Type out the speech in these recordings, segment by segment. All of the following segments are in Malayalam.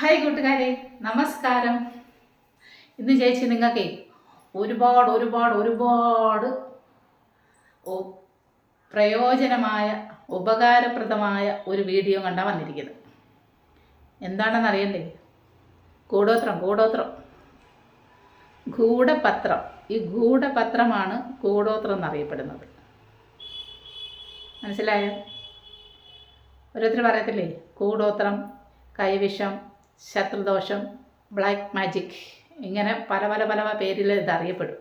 ഹായ് കൂട്ടുകാരെ നമസ്കാരം. ഇന്ന് ചേച്ചി നിങ്ങൾക്കേ ഒരുപാട് ഒരുപാട് ഒരുപാട് പ്രയോജനമായ ഉപകാരപ്രദമായ ഒരു വീഡിയോ കണ്ടാൽ വന്നിരിക്കുന്നത്. എന്താണെന്ന് അറിയണ്ടേ? കൂടോത്രം കൂടോത്രം ഗൂഢപത്രം. ഈ ഗൂഢപത്രമാണ് കൂടോത്രം എന്നറിയപ്പെടുന്നത്. മനസ്സിലായോ? ഓരോരുത്തർ പറയത്തില്ലേ? കൂടോത്രം കൈവിഷം ശത്രുദോഷം ബ്ലാക്ക് മാജിക് ഇങ്ങനെ പല പല പല പേരിൽ ഇതറിയപ്പെടും.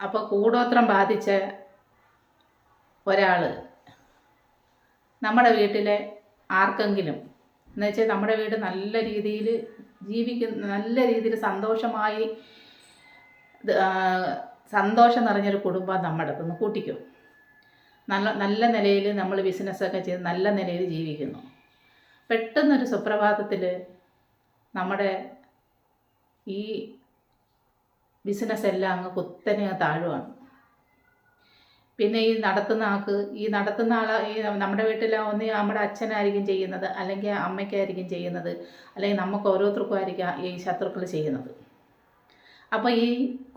അപ്പോൾ കൂടോത്രം ബാധിച്ച ഒരാൾ നമ്മുടെ വീട്ടിലെ ആർക്കെങ്കിലും എന്ന് വെച്ചാൽ നമ്മുടെ വീട് നല്ല രീതിയിൽ ജീവിക്കുന്ന നല്ല രീതിയിൽ സന്തോഷമായി സന്തോഷം നിറഞ്ഞൊരു കുടുംബം നമ്മുടെ ഒന്ന് കൂട്ടിക്കും. നല്ല നല്ല നിലയിൽ നമ്മൾ ബിസിനസ്സൊക്കെ ചെയ്ത് നല്ല നിലയിൽ ജീവിക്കുന്നു. പെട്ടെന്നൊരു സുപ്രഭാതത്തിൽ നമ്മുടെ ഈ ബിസിനസ് എല്ലാം അങ്ങ് കുത്തനെ താഴുവാണ്. പിന്നെ ഈ നടത്തുന്ന ആൾക്ക് ഈ നടത്തുന്ന ആൾ ഈ നമ്മുടെ വീട്ടിൽ ഒന്ന് നമ്മുടെ അച്ഛനായിരിക്കും ചെയ്യുന്നത് അല്ലെങ്കിൽ അമ്മയ്ക്കായിരിക്കും ചെയ്യുന്നത് അല്ലെങ്കിൽ നമുക്ക് ഓരോരുത്തർക്കും ആയിരിക്കും ഈ ശത്രുക്കൾ ചെയ്യുന്നത്. അപ്പോൾ ഈ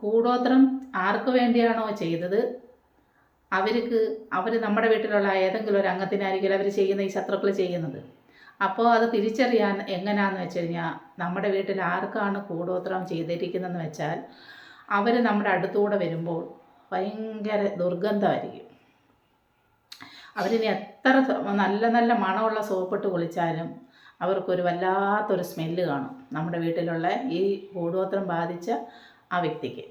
കൂടോത്രം ആർക്ക് വേണ്ടിയാണോ ചെയ്തത്? അവർക്ക് അവർ നമ്മുടെ വീട്ടിലുള്ള ഏതെങ്കിലും ഒരു അംഗത്തിനായിരിക്കും അവർ ചെയ്യുന്ന ഈ ശത്രുക്കൾ ചെയ്യുന്നത്. അപ്പോൾ അത് തിരിച്ചറിയാൻ എങ്ങനെയാണെന്ന് വെച്ച് കഴിഞ്ഞാൽ നമ്മുടെ വീട്ടിൽ ആർക്കാണ് കൂടോത്രം ചെയ്തിരിക്കുന്നതെന്ന് വെച്ചാൽ അവർ നമ്മുടെ അടുത്തൂടെ വരുമ്പോൾ ഭയങ്കര ദുർഗന്ധമായിരിക്കും. അവരിനി എത്ര നല്ല നല്ല മണമുള്ള സോപ്പിട്ട് കുളിച്ചാലും അവർക്കൊരു വല്ലാത്തൊരു സ്മെല്ല് കാണും. നമ്മുടെ വീട്ടിലുള്ള ഈ കൂടോത്രം ബാധിച്ച ആ വ്യക്തിക്ക്.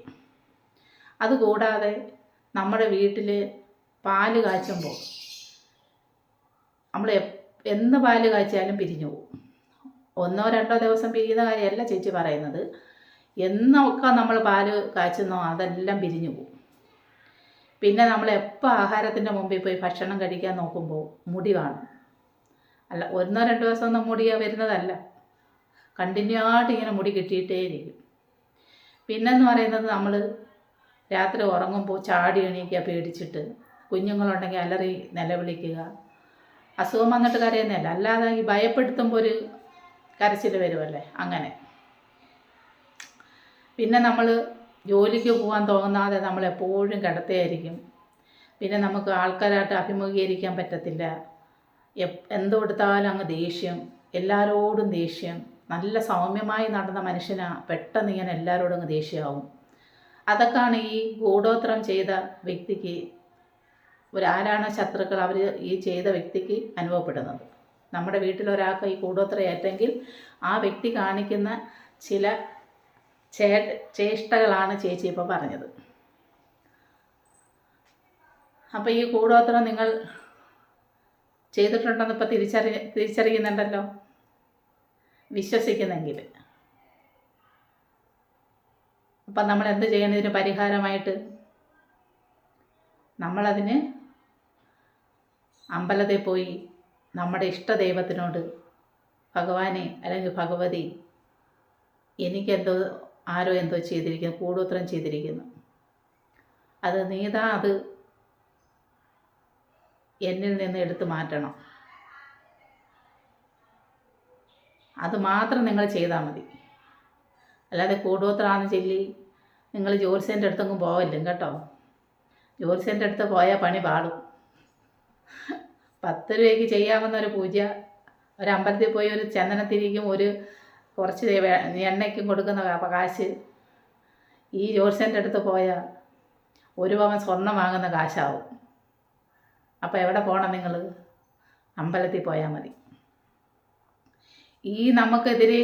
അതുകൂടാതെ നമ്മുടെ വീട്ടിൽ പാൽ കാച്ചുമ്പോൾ നമ്മൾ എന്ന് പാൽ കാച്ചിയാലും പിരിഞ്ഞു പോകും. ഒന്നോ രണ്ടോ ദിവസം പിരിയുന്ന കാര്യമല്ല ചേച്ചി പറയുന്നത്. എന്നൊക്കെ നമ്മൾ പാൽ കാച്ചുന്നോ അതെല്ലാം പിരിഞ്ഞു പോകും. പിന്നെ നമ്മൾ എപ്പോൾ ആഹാരത്തിന്റെ മുമ്പിൽ പോയി ഭക്ഷണം കഴിക്കാൻ നോക്കുമ്പോൾ മുടി കാണും. അല്ല ഒന്നോ രണ്ടോ ദിവസം ഒന്നും മുടി വരുന്നതല്ല. കണ്ടിന്യൂ ആയിട്ട് ഇങ്ങനെ മുടി കിട്ടിയിട്ടേ ഇരിക്കും പിന്നെന്ന് പറയുന്നത് നമ്മൾ രാത്രി ഉറങ്ങുമ്പോൾ ചാടി എണീക്കുക പേടിച്ചിട്ട് കുഞ്ഞുങ്ങളുണ്ടെങ്കിൽ അലറി നിലവിളിക്കുക അസുഖം വന്നിട്ട് കരയുന്നതല്ല. അല്ലാതെ ഈ ഭയപ്പെടുത്തുമ്പോൾ ഒരു കരച്ചിൽ വരുമല്ലേ അങ്ങനെ. പിന്നെ നമ്മൾ ജോലിക്ക് പോകാൻ തോന്നാതെ നമ്മൾ എപ്പോഴും കിടത്തയായിരിക്കും. പിന്നെ നമുക്ക് ആൾക്കാരായിട്ട് അഭിമുഖീകരിക്കാൻ പറ്റത്തില്ല. എപ് എന്ത് കൊടുത്താലും അങ്ങ് ദേഷ്യം എല്ലാവരോടും ദേഷ്യം നല്ല സൗമ്യമായി നടന്ന മനുഷ്യനാ പെട്ടെന്ന് ഇങ്ങനെ എല്ലാവരോടും അങ്ങ് ദേഷ്യമാവും അതൊക്കെയാണ് ഈ ഗൂഢോത്രം ചെയ്ത വ്യക്തിക്ക് ഒരു ആരാണ് ശത്രുക്കൾ അവർ ഈ ചെയ്ത വ്യക്തിക്ക് അനുഭവപ്പെടുന്നത്? നമ്മുടെ വീട്ടിലൊരാൾക്ക് ഈ കൂടോത്ര ഏറ്റെങ്കിൽ ആ വ്യക്തി കാണിക്കുന്ന ചില ചേ ചേഷ്ടകളാണ് ചേച്ചി ഇപ്പോൾ പറഞ്ഞത്. അപ്പോൾ ഈ കൂടോത്രം നിങ്ങൾ ചെയ്തിട്ടുണ്ടെന്ന് ഇപ്പോൾ തിരിച്ചറി തിരിച്ചറിയുന്നുണ്ടല്ലോ? വിശ്വസിക്കുന്നെങ്കിൽ. അപ്പം നമ്മൾ എന്ത് ചെയ്യണം ഇതിന് പരിഹാരമായിട്ട്? നമ്മളതിന് അമ്പലത്തിൽ പോയി നമ്മുടെ ഇഷ്ടദൈവത്തിനോട് ഭഗവാനെ അല്ലെങ്കിൽ ഭഗവതി എനിക്കെന്തോ ആരോ എന്തോ ചെയ്തിരിക്കുന്നു കൂടോത്രം ചെയ്തിരിക്കുന്നു. അത് നീതാ അത് എന്നിൽ നിന്ന് എടുത്തു മാറ്റണം. അത് മാത്രം നിങ്ങൾ ചെയ്താൽ മതി. അല്ലാതെ കൂടോത്രാന്ന് ചൊല്ലി നിങ്ങൾ ജോത്സ്യന്റെ അടുത്തൊന്നും പോവല്ലും കേട്ടോ. ജോത്സ്യന്റെ അടുത്ത് പോയാൽ പണി പാടും പത്ത് രൂപയ്ക്ക് ചെയ്യാവുന്ന ഒരു പൂജ. ഒരു അമ്പലത്തിൽ പോയി ഒരു ചന്ദനത്തിരിക്കും ഒരു കുറച്ച് എണ്ണയ്ക്കും കൊടുക്കുന്ന കാശ്. ഈ ജോത്സ്യന്റെ അടുത്ത് പോയാൽ ഒരു പവൻ സ്വർണം വാങ്ങുന്ന കാശാവും. അപ്പോൾ എവിടെ പോകണം നിങ്ങൾ അമ്പലത്തിൽ പോയാൽ മതി. ഈ നമുക്കെതിരെ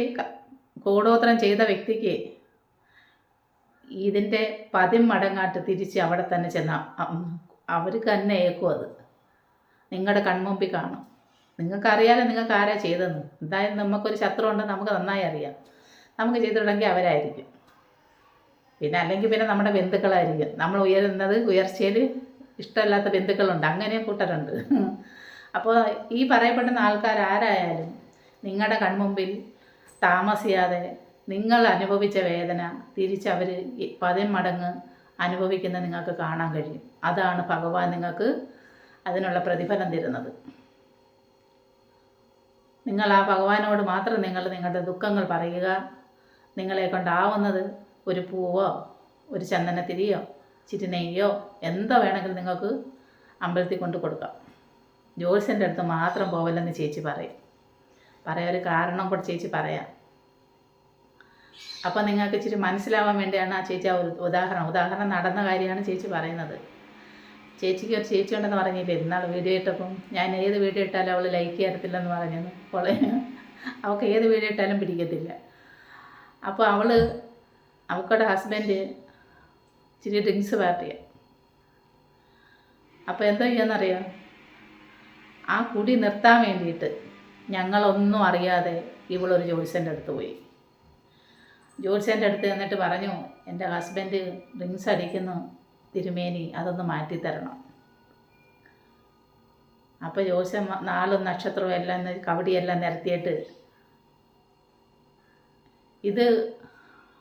കൂടോത്രം ചെയ്ത വ്യക്തിക്ക് ഇതിന്റെ പതിമടങ്ങാട്ട് തിരിച്ച് അവിടെ തന്നെ ചെന്ന അവർക്ക് തന്നെ ഏക്കും അത്. നിങ്ങളുടെ കൺമുമ്പിൽ കാണും. നിങ്ങൾക്കറിയാലോ നിങ്ങൾക്ക് ആരാ ചെയ്തതെന്ന്. എന്തായാലും നമുക്കൊരു ശത്രു ഉണ്ടെന്ന് നമുക്ക് നന്നായി അറിയാം. നമുക്ക് ചെയ്തിട്ടുണ്ടെങ്കിൽ അവരായിരിക്കും. പിന്നെ അല്ലെങ്കിൽ പിന്നെ നമ്മുടെ ബന്ധുക്കളായിരിക്കും. നമ്മൾ ഉയരുന്നത് ഉയർച്ചയിൽ ഇഷ്ടമില്ലാത്ത ബന്ധുക്കളുണ്ട്. അങ്ങനെ കൂട്ടരുണ്ട്. അപ്പോൾ ഈ പറയപ്പെടുന്ന ആൾക്കാർ ആരായാലും നിങ്ങളുടെ കൺമുമ്പിൽ താമസിയാതെ നിങ്ങൾ അനുഭവിച്ച വേദന തിരിച്ചവർ പതിമടങ്ങ് അനുഭവിക്കുന്ന നിങ്ങൾക്ക് കാണാൻ കഴിയും. അതാണ് ഭഗവാൻ നിങ്ങൾക്ക് അതിനുള്ള പ്രതിഫലം തരുന്നത്. നിങ്ങൾ ആ ഭഗവാനോട് മാത്രം നിങ്ങൾ നിങ്ങളുടെ ദുഃഖങ്ങൾ പറയുക. നിങ്ങളെ കൊണ്ടാവുന്നത് ഒരു പൂവോ ഒരു ചന്ദനത്തിരിയോ ചിറ്റിനെയ്യോ എന്തോ വേണമെങ്കിലും നിങ്ങൾക്ക് അമ്പലത്തിൽ കൊണ്ട് കൊടുക്കാം. ജോത്സ്യന്റെ അടുത്ത് മാത്രം പോവല്ലെന്ന് ചേച്ചി പറയും. പറയാൻ ഒരു കാരണം കൂടെ ചേച്ചി പറയാം. അപ്പം നിങ്ങൾക്ക് ഇച്ചിരി മനസ്സിലാവാൻ വേണ്ടിയാണ് ആ ചേച്ചി ആ ഉദാഹരണം. ഉദാഹരണം നടന്ന കാര്യമാണ് ചേച്ചി പറയുന്നത്. ചേച്ചിക്ക് ഒരു ചേച്ചി ഉണ്ടെന്ന് പറഞ്ഞില്ലേ ഇന്നാൾ വീഡിയോ ഇട്ടപ്പം ഞാൻ ഏത് വീഡിയോ ഇട്ടാലും അവൾ ലൈക്ക് ചെയ്യത്തില്ലെന്ന് പറഞ്ഞെന്ന് അവളെ അവൾക്ക് ഏത് വീഡിയോ ഇട്ടാലും പിടിക്കത്തില്ല. അപ്പോൾ അവൾ അവക്കടെ ഹസ്ബൻഡ് ഇച്ചിരി ഡ്രിങ്ക്സ് പാർട്ടിയാണ് അപ്പോൾ എന്താ ചെയ്യാന്നറിയാം? ആ കുടി നിർത്താൻ വേണ്ടിയിട്ട് ഞങ്ങളൊന്നും അറിയാതെ ഇവളൊരു ജോത്സ്യന്റെ അടുത്ത് പോയി. ജോത്സ്യന്റെ അടുത്ത് എന്നിട്ട് പറഞ്ഞു എന്റെ ഹസ്ബൻഡ് ഡ്രിങ്ക്സ് അടിക്കുന്നു. തിരുമേനി അതൊന്ന് മാറ്റിത്തരണം. അപ്പോൾ വ- നാളും നക്ഷത്രവും എല്ലാം കവടിയെല്ലാം നിരത്തിയിട്ട് ഇത്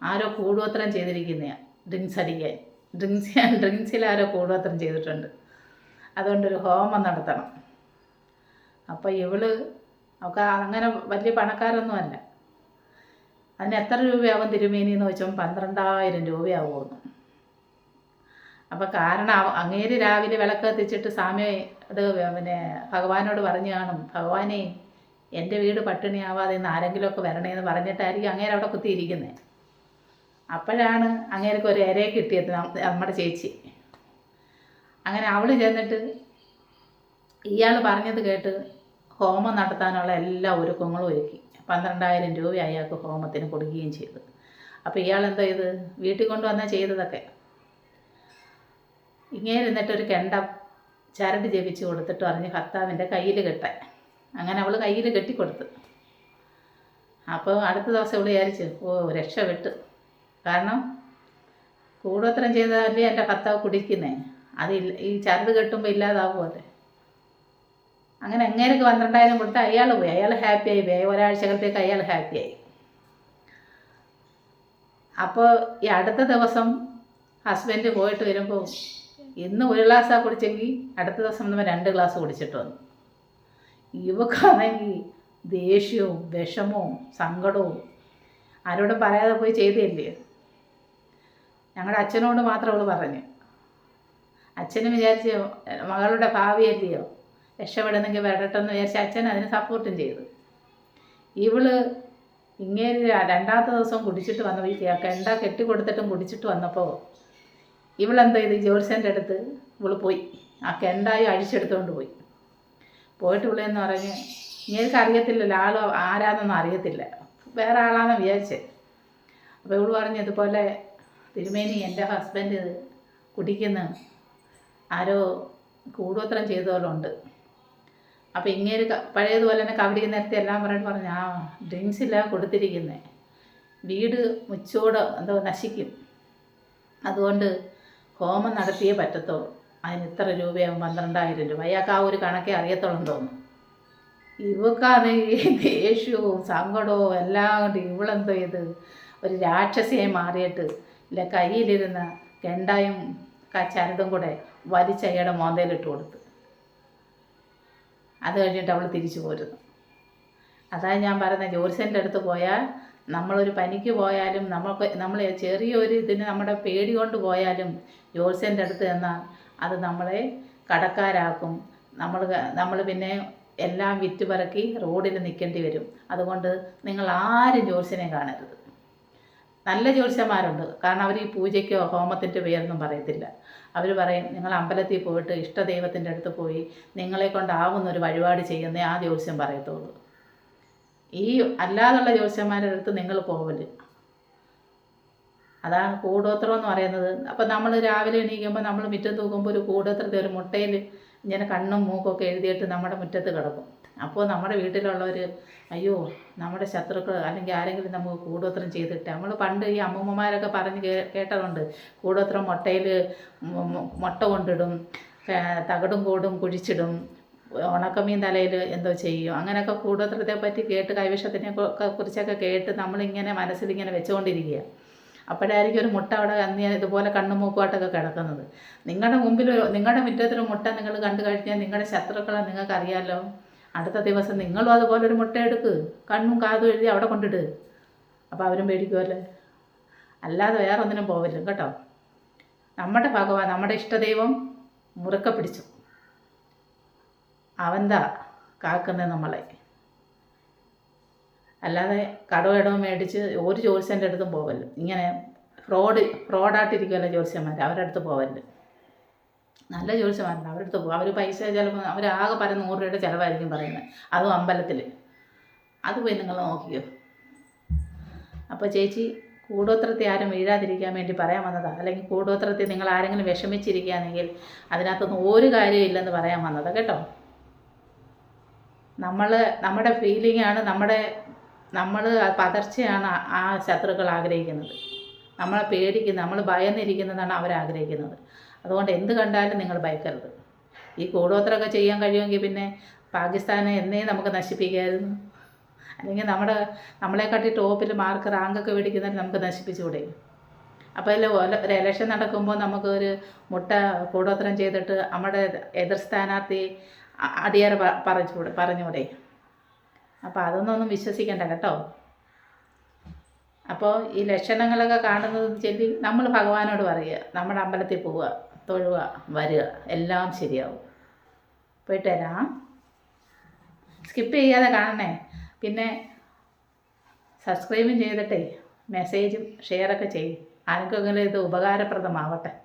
ആരോ കൂടുവത്രം ചെയ്തിരിക്കുന്നതാണ് ഡ്രിങ്ക്സ് അടിക്കാൻ. ഡ്രിങ്ക്സ് ഡ്രിങ്ക്സിൽ ആരോ കൂടുവത്രം ചെയ്തിട്ടുണ്ട്. അതുകൊണ്ടൊരു ഹോമം നടത്തണം. അപ്പോൾ ഇവൾ ഒക്കെ അങ്ങനെ വലിയ പണക്കാരൊന്നുമല്ല അതിന് എത്ര രൂപയാവും തിരുമേനി എന്ന് വെച്ചാൽ പന്ത്രണ്ടായിരം രൂപയാവുമെന്ന്. അപ്പം കാരണം അങ്ങേര് രാവിലെ വിളക്ക് കത്തിച്ചിട്ട് സ്വാമിയോട് പിന്നെ ഭഗവാനോട് പറഞ്ഞു കാണും ഭഗവാനെ എന്റെ വീട് പട്ടിണിയാവാതെ ഇന്ന് ആരെങ്കിലുമൊക്കെ വരണേന്ന് പറഞ്ഞിട്ടായിരിക്കും അങ്ങേര് അവിടെ കുത്തിയിരിക്കുന്നത് അപ്പോഴാണ് അങ്ങേർക്ക് ഒരു ഇരയെ കിട്ടിയത് നമ്മുടെ ചേച്ചി. അങ്ങനെ അവൾ ചെന്നിട്ട് ഇയാൾ പറഞ്ഞത് കേട്ട് ഹോമം നടത്താനുള്ള എല്ലാ ഒരുക്കങ്ങളും ഒരുക്കി. പന്ത്രണ്ടായിരം രൂപ അയാൾക്ക് ഹോമത്തിന് കൊടുക്കുകയും ചെയ്തു. അപ്പോൾ ഇയാൾ എന്താ ചെയ്ത്? വീട്ടിൽ കൊണ്ടുവന്നാൽ ചെയ്തതൊക്കെ. ഇങ്ങനെ ഇരുന്നിട്ടൊരു കെണ്ട ചരട് ജപിച്ച് കൊടുത്തിട്ട് പറഞ്ഞ് ഭർത്താവിന്റെ കയ്യിൽ കെട്ടാൻ. അങ്ങനെ അവൾ കയ്യിൽ കെട്ടിക്കൊടുത്ത്. അപ്പോൾ അടുത്ത ദിവസം ഇവിടെ വിചാരിച്ചു ഓ രക്ഷപ്പെട്ട് കാരണം കൂടോത്രം ചെയ്താലേ എന്റെ ഭർത്താവ് കുടിക്കുന്നേ? അത് ഈ ചരട് കെട്ടുമ്പോൾ ഇല്ലാതാവുമല്ലേ അങ്ങനെ എങ്ങനെയൊക്കെ പന്ത്രണ്ടായിരം കൊടുത്ത് അയാൾ പോയി. അയാൾ ഹാപ്പിയായി പോയി. ഒരാഴ്ചകത്തേക്ക് അയാൾ ഹാപ്പിയായി. അപ്പോൾ ഈ അടുത്ത ദിവസം ഹസ്ബൻഡ് പോയിട്ട് വരുമ്പോൾ ഇന്ന് ഒരു ഗ്ലാസ്സാണ് കുടിച്ചെങ്കിൽ അടുത്ത ദിവസം നമ്മൾ രണ്ട് ഗ്ലാസ് കുടിച്ചിട്ട് വന്നു. ഇവക്കാണെങ്കിൽ ദേഷ്യവും വിഷമവും സങ്കടവും ആരോടും പറയാതെ പോയി ചെയ്തില്ലേ? ഞങ്ങളുടെ അച്ഛനോട് മാത്രം അവൾ പറഞ്ഞു. അച്ഛനും വിചാരിച്ച് മകളുടെ ഭാവിയല്ലയോ? രക്ഷപ്പെടുന്നെങ്കിൽ വരട്ടെന്ന് വിചാരിച്ച് അച്ഛൻ അതിന് സപ്പോർട്ടും ചെയ്തു. ഇവൾ ഇങ്ങനെ രണ്ടാമത്തെ ദിവസം കുടിച്ചിട്ട് വന്നപ്പോൾ ഈ കെണ്ട കെട്ടി കൊടുത്തിട്ടും കുടിച്ചിട്ട് വന്നപ്പോൾ ഇവളെന്താ ചെയ്ത് ജോത്സ്യന്റെ അടുത്ത് ഇവൾ പോയി. ആ കെണ്ടായി അഴിച്ചെടുത്തുകൊണ്ട് പോയി. പോയിട്ട് ഇവളെന്ന് പറഞ്ഞ് ഇങ്ങനെ അറിയത്തില്ലല്ലോ ആൾ ആരാന്നൊന്നും അറിയത്തില്ല. വേറെ ആളാണെന്ന് വിചാരിച്ചേ. അപ്പോൾ ഇവൾ പറഞ്ഞു ഇതുപോലെ തിരുമേനി എന്റെ ഹസ്ബൻഡ് കുടിക്കുന്ന. ആരോ കൂടോത്രം ചെയ്തവരുണ്ട് അപ്പോൾ ഇങ്ങനെ പഴയതുപോലെ തന്നെ കബഡി നേരത്തെ എല്ലാം പറഞ്ഞിട്ട് പറഞ്ഞു ആ ഡ്രിങ്ക്സില്ല കൊടുത്തിരിക്കുന്നത് വീട് മുച്ചോട് എന്തോ നശിക്കും. അതുകൊണ്ട് ഹോമം നടത്തിയേ പറ്റത്തുള്ളൂ. അതിന് ഇത്ര രൂപയാകും പന്ത്രണ്ടായിരം രൂപ. അയാൾക്ക് ആ ഒരു കണക്കേ അറിയത്തുള്ളൂ തോന്നുന്നു. ഇവക്കാണെങ്കിൽ ദേഷ്യവും സങ്കടവും എല്ലാം കൊണ്ട് ഇവളെന്തോ ചെയ്ത് ഒരു രാക്ഷസിയായി മാറിയിട്ട് ഇല്ല കയ്യിലിരുന്ന കെണ്ടായും ചരടും കൂടെ വലിച്ച് അയാളുടെ മോന്തയിലിട്ട് കൊടുത്ത്. അത് കഴിഞ്ഞിട്ട് അവൾ തിരിച്ചു പോരുന്നു. അതാണ് ഞാൻ പറയുന്നത് ജോത്സ്യന്റെ അടുത്ത് പോയാൽ നമ്മളൊരു പനിക്ക് പോയാലും നമുക്ക് നമ്മൾ ചെറിയൊരു ഇതിന് നമ്മുടെ പേടി കൊണ്ട് പോയാലും ജോത്സ്യന്റെ അടുത്ത് ചെന്നാൽ അത് നമ്മളെ കടക്കാരാക്കും. നമ്മൾ നമ്മൾ പിന്നെ എല്ലാം വിറ്റ് പറക്കി റോഡിൽ നിൽക്കേണ്ടി വരും. അതുകൊണ്ട് നിങ്ങൾ ആരും ജോത്സ്യനെ കാണരുത്. നല്ല ജ്യോത്സ്യന്മാരുണ്ട് കാരണം അവർ ഈ പൂജയ്ക്കോ ഹോമത്തിന്റെ പേരൊന്നും പറയത്തില്ല. അവർ പറയും നിങ്ങൾ അമ്പലത്തിൽ പോയിട്ട് ഇഷ്ടദൈവത്തിന്റെ അടുത്ത് പോയി നിങ്ങളെ കൊണ്ടാവുന്ന ഒരു വഴിപാട് ചെയ്യുന്നേ ആ ജ്യോത്സ്യം പറയത്തുള്ളൂ. ഈ അല്ലാതുള്ള ജ്യോത്സ്യന്മാരുടെ അടുത്ത് നിങ്ങൾ പോകൽ അതാണ് കൂടോത്രം എന്ന് പറയുന്നത്. അപ്പം നമ്മൾ രാവിലെ എണീക്കുമ്പോൾ നമ്മൾ മുറ്റത്ത് തൂക്കുമ്പോൾ ഒരു കൂടോത്രത്തെ ഒരു മുട്ടയിൽ ഇങ്ങനെ കണ്ണും മൂക്കൊക്കെ എഴുതിയിട്ട് നമ്മുടെ മുറ്റത്ത് കിടക്കും. അപ്പോൾ നമ്മുടെ വീട്ടിലുള്ളവർ അയ്യോ നമ്മുടെ ശത്രുക്കൾ അല്ലെങ്കിൽ ആരെങ്കിലും നമുക്ക് കൂടോത്രം ചെയ്തിട്ട്. നമ്മൾ പണ്ട് ഈ അമ്മൂമ്മമാരൊക്കെ പറഞ്ഞ് കേ കേട്ടതുണ്ട്. കൂടോത്രം മുട്ടയിൽ മുട്ട കൊണ്ടിടും തകടും കൂടും കുഴിച്ചിടും. ഉണക്കമീൻ തലയിൽ എന്തോ ചെയ്യും. അങ്ങനെയൊക്കെ കൂടോത്രത്തെ പറ്റി കേട്ട് കൈവിഷത്തിനെ കുറിച്ചൊക്കെ കേട്ട് നമ്മളിങ്ങനെ മനസ്സിലിങ്ങനെ വെച്ചുകൊണ്ടിരിക്കുക അപ്പോഴായിരിക്കും ഒരു മുട്ട അവിടെ കന്നിയാൽ ഇതുപോലെ കണ്ണും മൂക്കുമായിട്ടൊക്കെ കിടക്കുന്നത്. നിങ്ങളുടെ മുമ്പിൽ നിങ്ങളുടെ മുറ്റത്തൊരു മുട്ട നിങ്ങൾ കണ്ടു കഴിഞ്ഞാൽ നിങ്ങളുടെ ശത്രുക്കളെ നിങ്ങൾക്കറിയാമല്ലോ അടുത്ത ദിവസം നിങ്ങളും അതുപോലെ ഒരു മുട്ട എടുക്ക്. കണ്ണും കാതും എഴുതി അവിടെ കൊണ്ടിട്ട് അപ്പോൾ അവരും പേടിക്കുമല്ലേ അല്ലാതെ വേറെ ഒന്നിനും പോവില്ല കേട്ടോ. നമ്മുടെ ഭഗവാൻ നമ്മുടെ ഇഷ്ടദൈവം മുറുക്ക പിടിച്ചു. അവന്താ കാക്കുന്നത് നമ്മളെ? അല്ലാതെ കടവിടവും മേടിച്ച് ഒരു ജോത്സ്യന്റെ അടുത്തും പോവല്ല ഇങ്ങനെ ഫ്രോഡ് ഫ്രോഡായിട്ടിരിക്കുമല്ലോ ജോത്സ്യന്മാർ അവരുടെ അടുത്ത് പോവല്ല നല്ല ജോത്സ്യന്മാരുണ്ട് അവരുടെ അടുത്ത് പോകും അവർ പൈസ ചിലപ്പോൾ അവർ ആകെ പല നൂറ് രൂപയുടെ ചിലവായിരിക്കും പറയുന്നത്. അതും അമ്പലത്തിൽ അത് പോയി നിങ്ങൾ നോക്കിക്കോ. അപ്പോൾ ചേച്ചി കൂടോത്രത്തെ ആരും വീഴാതിരിക്കാൻ വേണ്ടി പറയാൻ വന്നതാണ് അല്ലെങ്കിൽ കൂടോത്രത്തെ നിങ്ങൾ ആരെങ്കിലും വിഷമിച്ചിരിക്കുകയാണെങ്കിൽ അതിനകത്തൊന്നും ഒരു കാര്യമില്ലെന്ന് പറയാൻ വന്നതാണ് കേട്ടോ? നമ്മൾ നമ്മുടെ ഫീലിംഗ് ആണ് നമ്മുടെ നമ്മൾ പതർച്ചയാണ് ആ- ശത്രുക്കൾ ആഗ്രഹിക്കുന്നത്. നമ്മളെ പേടിക്കുന്നത് നമ്മൾ ഭയന്നിരിക്കുന്നതാണ് അവർ ആഗ്രഹിക്കുന്നത്. അതുകൊണ്ട് എന്ത് കണ്ടാലും നിങ്ങൾ ഭയക്കരുത്. ഈ കൂടോത്രമൊക്കെ ചെയ്യാൻ കഴിയുമെങ്കിൽ പിന്നെ പാകിസ്ഥാനെ എന്നേ നമുക്ക് നശിപ്പിക്കായിരുന്നു. അല്ലെങ്കിൽ നമ്മുടെ നമ്മളെക്കാട്ടി ടോപ്പിൽ മാർക്ക് റാങ്കൊക്കെ മേടിക്കുന്നതിന് നമുക്ക് നശിപ്പിച്ചുകൂടെ? അപ്പോൾ അതിൽ ഒരു ഇലക്ഷൻ നടക്കുമ്പോൾ നമുക്കൊരു മുട്ട കൂടോത്രം ചെയ്തിട്ട് നമ്മുടെ എതിർ സ്ഥാനാർത്ഥി അ- അടിയേറെ പ- പറഞ്ഞൂടെ പറഞ്ഞൂടെ അപ്പോൾ അതൊന്നും വിശ്വസിക്കണ്ട കേട്ടോ. അപ്പോൾ ഈ ലക്ഷണങ്ങളൊക്കെ കാണുന്നത് ചൊല്ലി നമ്മൾ ഭഗവാനോട് പറയുക നമ്മുടെ അമ്പലത്തിൽ പോവുക തൊഴുക വരിക എല്ലാം ശരിയാവും. പോയിട്ട് വരാം സ്കിപ്പ് ചെയ്യാതെ കാണണേ. പിന്നെ സബ്സ്ക്രൈബും ചെയ്തിട്ടേ മെസ്സേജും ഷെയറൊക്കെ ചെയ്യും. ആർക്കെങ്കിലും ഇത് ഉപകാരപ്രദമാവട്ടെ.